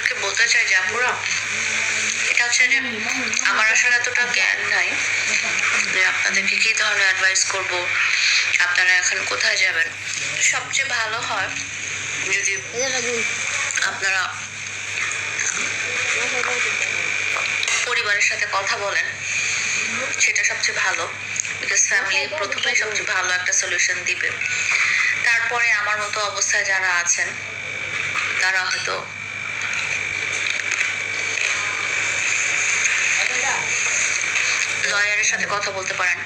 যায় জাপুরা এটা হচ্ছে যে, আমার আসলে এতটা জ্ঞান নাই যে আপনাদেরকে কী ধরনের অ্যাডভাইস করব, আপনারা এখন কোথায় যাবেন। সবচেয়ে ভালো হয় যদি আপনারা পরিবারের সাথে কথা বলেন, সেটা সবচেয়ে ভালো। বিকজ ফ্যামিলি প্রথমেই সবচেয়ে ভালো একটা সলিউশন দিবে। তারপরে আমার মতো অবস্থায় যারা আছেন, তারা হয়তো লয়ারের সাথে কথা বলতে পারেন।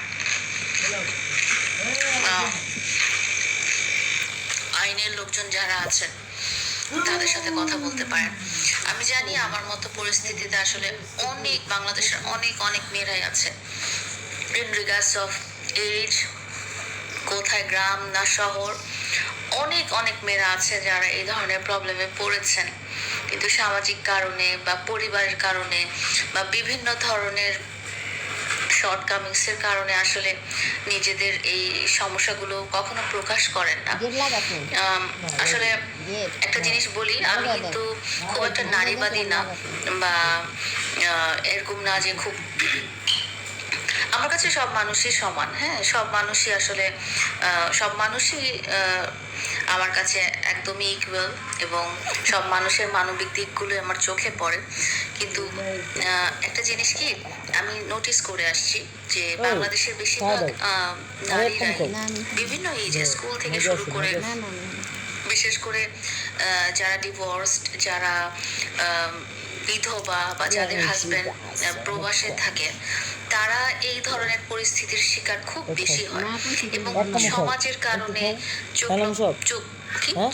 আইনের লোকজন যারা আছেন তাদের সাথে কথা বলতে পারেন। আমি জানি আমার মতো পরিস্থিতিতে আসলে অনেক বাংলাদেশের অনেক অনেক মেয়েরাই আছে। ইন রিগার্ডস অফ এজ কোথায় গ্রাম না শহর অনেক অনেক মেয়েরা আছে যারা এই ধরনের প্রবলেমে পড়েছেন। কিন্তু সামাজিক কারণে বা পরিবারের কারণে বা বিভিন্ন ধরনের শর্টকামিংসের কারণে আসলে নিজেদের এই সমস্যাগুলো কখনো প্রকাশ করেন না। আসলে একটা জিনিস বলি আমি কিন্তু খুব একটা নারীবাদী না বা এরকম না যে খুব আমার কাছে সব মানুষই সমান হ্যাঁ? সব মানুষই আসলে সব মানুষই আমার কাছে একদমই ইকুয়াল এবং সব মানুষের মানবিক দিকগুলো আমার চোখে পড়ে। কিন্তু একটা জিনিস কি আমি নোটিস করে আসছি যে বাংলাদেশের বেশিরভাগ আহ, নারীরাই বিভিন্ন এজে স্কুল থেকে শুরু করে বিশেষ করে আহ, যারা ডিভোর্সড যারা বিধবা বা যাদের হাজবেন্ড প্রবাসে থাকে তারা এই ধরনের পরিস্থিতির শিকার খুব বেশি হয়। এবং সমাজের কারণে?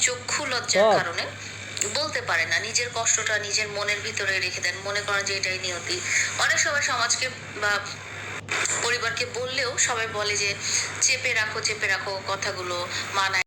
চক্ষু লজ্জার কারণে বলতে পারে না। নিজের কষ্টটা নিজের মনের ভিতরে রেখে দেন মনে করেন যে এটাই নিয়তি। অনেক সময় সমাজকে বা পরিবারকে বললেও সবাই বলে যে চেপে রাখো চেপে রাখো কথাগুলো মানায়